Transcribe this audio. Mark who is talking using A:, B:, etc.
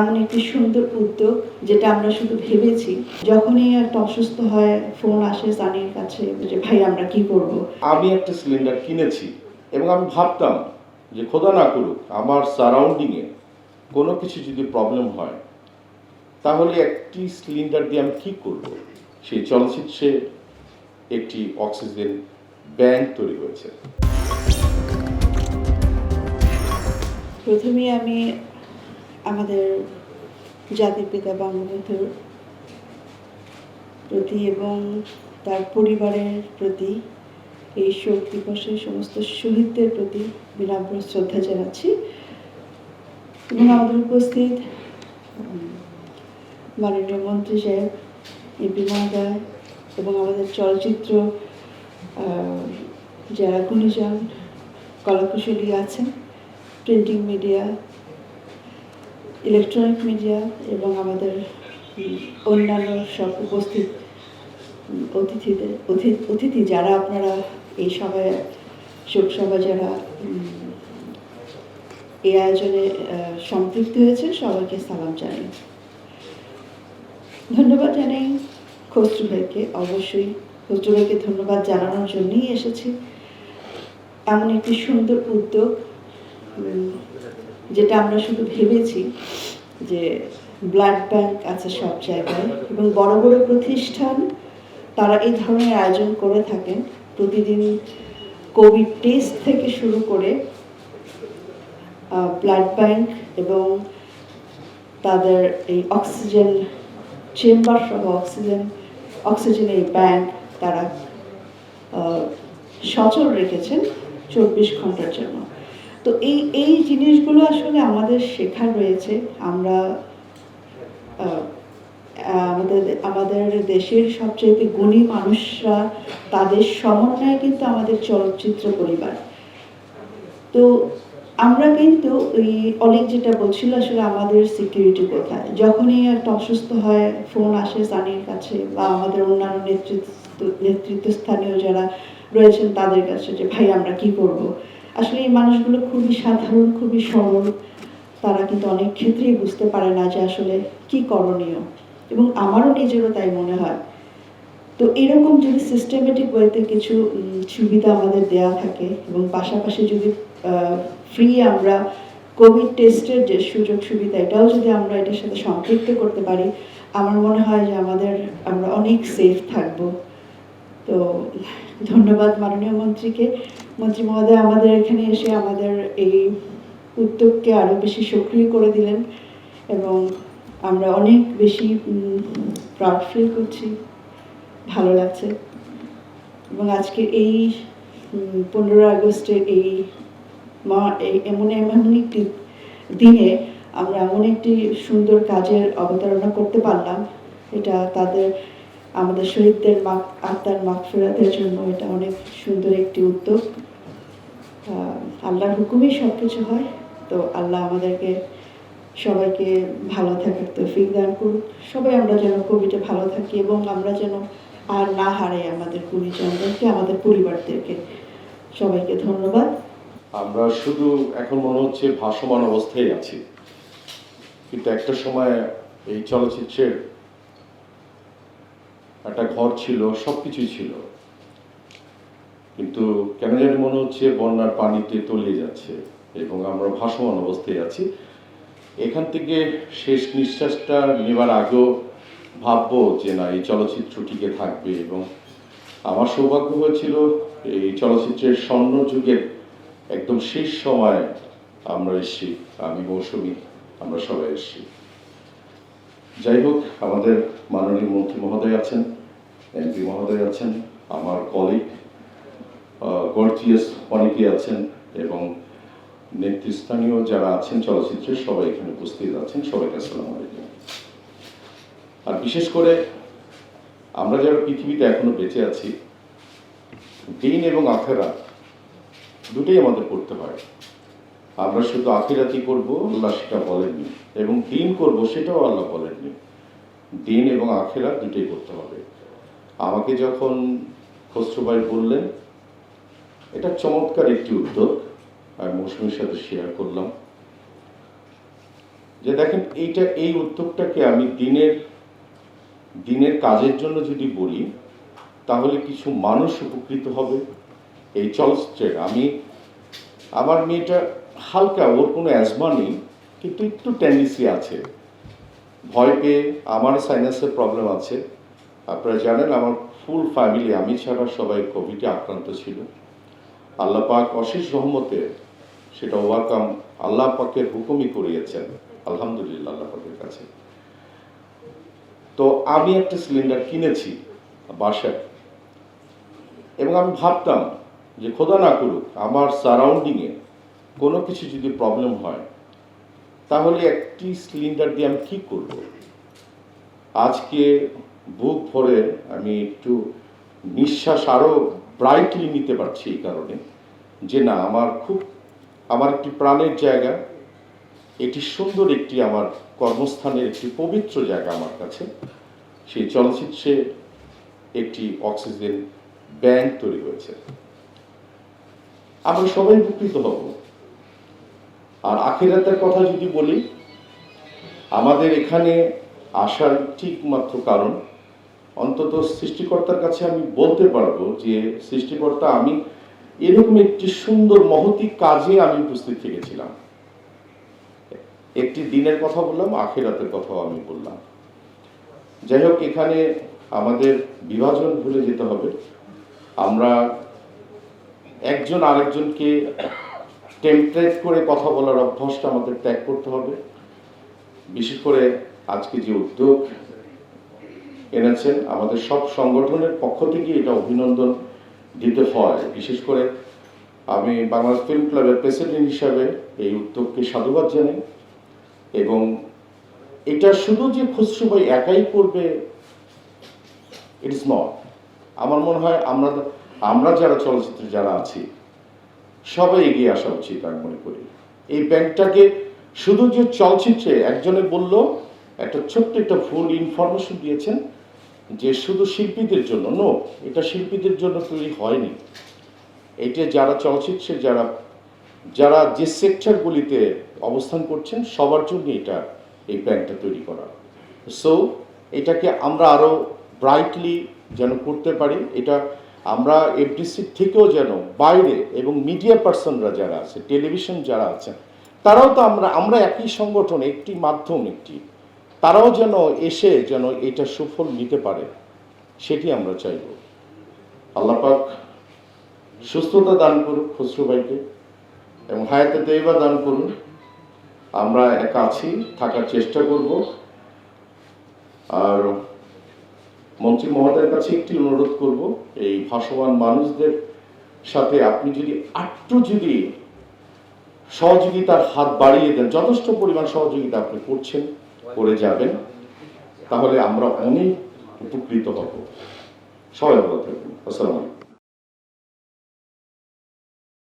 A: এমন একটি সুন্দর উদ্যোগ যেটা আমরা শুধু ভেবেছি। যখনই একটা অসুস্থ হয় ফোন আসে সানির কাছে যে ভাই আমরা কি করব?
B: আমি একটা সিলিন্ডার কিনেছি এবং আমি ভাবতাম যে খোদা না করুক আমার সারাউন্ডিংয়ে কোনো কিছু যদি প্রবলেম হয় তাহলে একটি সিলিন্ডার দিয়ে আমি কী করব? সেই চলচ্চিত্রে একটি অক্সিজেন ব্যাংক তৈরি হয়েছে।
A: প্রথমে আমি আমাদের জাতির পিতা বঙ্গবন্ধুর প্রতি এবং তার পরিবারের প্রতি এই শোক দিবসে সমস্ত শহীদদের প্রতি বিনম্র শ্রদ্ধা জানাচ্ছি। এবং আমাদের উপস্থিত মাননীয় মন্ত্রী সাহেব, এমপি মহোদয় এবং আমাদের চলচ্চিত্র যারা গুণীজন, কলাকুশলী আছেন প্রিন্টিং মিডিয়া ইলেকট্রনিক মিডিয়া এবং আমাদের অন্যান্য সব উপস্থিত অতিথিদের, অতি- অতিথি যারা আপনারা এই সভায় শোক সভা যারা এই আয়োজনে সম্পৃক্ত হয়েছে, সবাইকে সালাম জানাই। ধন্যবাদ জানাই খসরু ভাইকে। অবশ্যই খসরু ভাইকে ধন্যবাদ জানানোর জন্যই এসেছি। এমন একটি সুন্দর উদ্যোগ যেটা আমরা শুধু ভেবেছি যে ব্লাড ব্যাংক আছে সব জায়গায় এবং বড় বড় প্রতিষ্ঠান, তারা এই ধরনের আয়োজন করে থাকেন। প্রতিদিন কোভিড টেস্ট থেকে শুরু করে ব্লাড ব্যাংক এবং তাদের এই অক্সিজেন চেম্বার সহ অক্সিজেন অক্সিজেন এই ব্যাংক তারা সচল রেখেছেন চব্বিশ ঘণ্টার জন্য। তো এই এই জিনিসগুলো আসলে আমাদের শেখার রয়েছে। আমরা আমাদের আমাদের দেশের সবচেয়ে গুণী মানুষরা, তাদের সমন্বয়ে কিন্তু আমাদের চলচ্চিত্র পরিবার। তো আমরা কিন্তু ওই অনেক যেটা বলছিল আসলে আমাদের সিকিউরিটি কোথায়। যখনই একটা অসুস্থ হয় ফোন আসে সানির কাছে বা আমাদের অন্যান্য নেতৃত্ব, নেতৃত্বস্থানীয় যারা রয়েছেন তাদের কাছে যে, ভাই, আমরা কি করব? আসলে এই মানুষগুলো খুবই সাধারণ, খুবই সরল। তারা কিন্তু অনেক ক্ষেত্রেই বুঝতে পারে না যে আসলে কি করণীয়। এবং আমারও নিজেরও তাই মনে হয়। তো এরকম যদি সিস্টেমেটিক ওয়েতে কিছু সুবিধা আমাদের দেয়া থাকে এবং পাশাপাশি যদি ফ্রি আমরা কোভিড টেস্টের যে সুযোগ সুবিধা, এটাও যদি আমরা এটার সাথে সম্পৃক্ত করতে পারি, আমার মনে হয় যে আমাদের, আমরা অনেক সেফ থাকব। তো ধন্যবাদ মাননীয় মন্ত্রীকে। মন্ত্রী মহোদয়, আমাদের এখানে এসে আমাদের এই উদ্যোগকে আরও বেশি সক্রিয় করে দিলেন এবং আমরা অনেক বেশি প্রাউড ফিল করছি, ভালো লাগছে। এবং আজকে এই পনেরো আগস্টের এই এমন এমন একটি দিনে আমরা এমন একটি সুন্দর কাজের অবতারণা করতে পারলাম। এটা তাদের আমাদের শহীদদের আত্মার মাগফিরাতের জন্য এটা অনেক সুন্দর একটি উদ্যোগ। আল্লাহর হুকুমেই সব কিছু হয়। তো আল্লাহ আমাদেরকে সবাইকে ভালো থাকার তৌফিক দান করুক। সবাই আমরা যেন কোভিডে ভালো থাকি এবং আমরা যেন আর না হারাই আমাদের গুণীজনদেরকে আমাদের পরিবারদেরকে। সবাইকে ধন্যবাদ।
B: আমরা শুধু এখন মনে হচ্ছে ভাসমান অবস্থায় আছি। কিন্তু একটা সময় এই চলচ্চিত্রের একটা ঘর ছিল সব কিছুই ছিল। কিন্তু কেন জানি মনে হচ্ছে বন্যার পানিতে তলিয়ে যাচ্ছে এবং আমরা ভাসমান অবস্থায় আছি। এখান থেকে শেষ নিঃশ্বাসটা নেবার আগেও ভাববো যে না, এই চলচ্চিত্র টিকে থাকবে এবং আমার সৌভাগ্য হয়েছিল এই চলচ্চিত্রের স্বর্ণ যুগের একদম শেষ সময় আমরা এসেছি, আমি মৌসুমি, আমরা সবাই এসেছি। যাই হোক, আমাদের মাননীয় মন্ত্রী মহোদয় আছেন। এমপি মহোদয় আছেন, আমার কলিগ গর্জিয়াস অনেকে আছেন এবং নেতৃস্থানীয় যারা আছেন চলচ্চিত্রে সবাই এখানে উপস্থিত আছেন, সবাইকে আসসালামু আলাইকুম। আর বিশেষ করে আমরা যারা পৃথিবীতে এখনও বেঁচে আছি, দিন এবং আখেরা দুটোই আমাদের করতে হয়। আমরা শুধু আখিরাতি করব, আল্লাহ সেটা বলেননি, এবং দিন করব সেটাও আল্লাহ বলেননি। দিন এবং আখেরা দুটোই করতে হবে। আমাকে যখন খসরুভাই বললেন, এটা চমৎকার একটি উদ্যোগ আমি মৌসুমীর সাথে শেয়ার করলাম। যে দেখেন, এইটা, এই উদ্যোগটাকে আমি দিনের দিনের কাজের জন্য যদি বলি, তাহলে কিছু মানুষ উপকৃত হবে এই চলচ্চিত্রের। আমি, আমার মেয়েটা হালকা, ওর কোনো অ্যাজমা নেই, কিন্তু একটু টেন্ডেন্সি আছে। ভয় পেয়ে, আমার সাইনাসের প্রবলেম আছে। আপনারা জানেন আমার ফুল ফ্যামিলি, আমি ছাড়া সবাই কোভিডে আক্রান্ত ছিল। আল্লাহ পাক অশেষ রহমতে সেটা ওভারকাম আল্লাহ পাকের হুকুমই করিয়েছেন, আলহামদুলিল্লাহ আল্লাহ পাকের কাছে। তো আমি একটা সিলিন্ডার কিনেছি বাসায় এবং আমি ভাবতাম যে খোদা না করুক, আমার সারাউন্ডিংয়ে কোনো কিছু যদি প্রবলেম হয়, তাহলে একটি সিলিন্ডার দিয়ে আমি কী করব? আজকে বুক ভরে আমি একটু নিঃশ্বাস আরও ব্রাইটলি নিতে পারছি এই কারণে যে না, আমার খুব, আমার একটি প্রাণের জায়গা, এটি সুন্দর একটি আমার কর্মস্থানের একটি পবিত্র জায়গা আমার কাছে। সেই চলচ্চিত্রে একটি অক্সিজেন ব্যাংক তৈরি হয়েছে। আমরা সবাই উপকৃত হব। আর আখিরাতের কথা যদি বলি, আমাদের এখানে আসার ঠিক মাত্র কারণ অন্তত সৃষ্টিকর্তার কাছে আমি বলতে পারব যে সৃষ্টিকর্তা, আমি এরকম একটি সুন্দর মহতি কাজে আমি উপস্থিত থেকেছিলাম। একটি দিনের কথা বললাম, আখেরাতের কথাও আমি বললাম। যাই হোক, এখানে আমাদের বিভাজন ভুলে যেতে হবে। আমরা একজন আরেকজনকে টেম্পলেট করে কথা বলার অভ্যাসটা আমাদের ত্যাগ করতে হবে। বিশেষ করে আজকে যে উদ্যোগ এনেছেন। আমাদের সব সংগঠনের পক্ষ থেকে এটা অভিনন্দন দিতে হয়। বিশেষ করে আমি বাংলাদেশ ফিল্ম ক্লাবের প্রেসিডেন্ট হিসাবে এই উদ্যোগকে সাধুবাদ জানাই এবং এটা শুধু যে খুশরু ভাই একাই করবে ইট ইস নট আমার মনে হয় আমরা আমরা যারা চলচ্চিত্রে যারা আছি, সবাই এগিয়ে আসা উচিত আমি মনে করি। এই ব্যাংকটাকে শুধু যে চলচ্চিত্রে একজনে বলল, একটা ছোট্ট একটা ভুল ইনফরমেশন দিয়েছেন যে শুধু শিল্পীদের জন্য নো এটা শিল্পীদের জন্য তৈরি হয়নি। এটা যারা চলচ্চিত্রে যারা যারা যে সেক্টরগুলিতে অবস্থান করছেন, সবার জন্য এটা, এই ব্যাংকটা তৈরি করা। সো এটাকে আমরা আরও ব্রাইটলি যেন করতে পারি, এটা আমরা এফডিসির থেকেও যেন বাইরে এবং মিডিয়া পার্সনরা যারা আছে টেলিভিশন যারা আছেন, তারাও তো আমরা আমরা একই সংগঠন, একটি মাধ্যম, একটি তারাও যেন এসে যেন এটা সুফল নিতে পারে, সেটি আমরা চাইব। আল্লাহ পাক সুস্থতা দান করুক খসরু ভাইকে এবং হায়াতে দেবা দান করুন। আমরা একা আছি, থাকার চেষ্টা করব। আর মন্ত্রী মহোদয়ের কাছে একটি অনুরোধ করব, এই ভাসমান মানুষদের সাথে আপনি যদি একটু যদি সহযোগিতার হাত বাড়িয়ে দেন, যথেষ্ট পরিমাণ সহযোগিতা আপনি করছেন। করে যাবেন তাহলে আমরা অনেক উপকৃত হব। সবাই ভালো থাকবেন। আসসালামু আলাইকুম।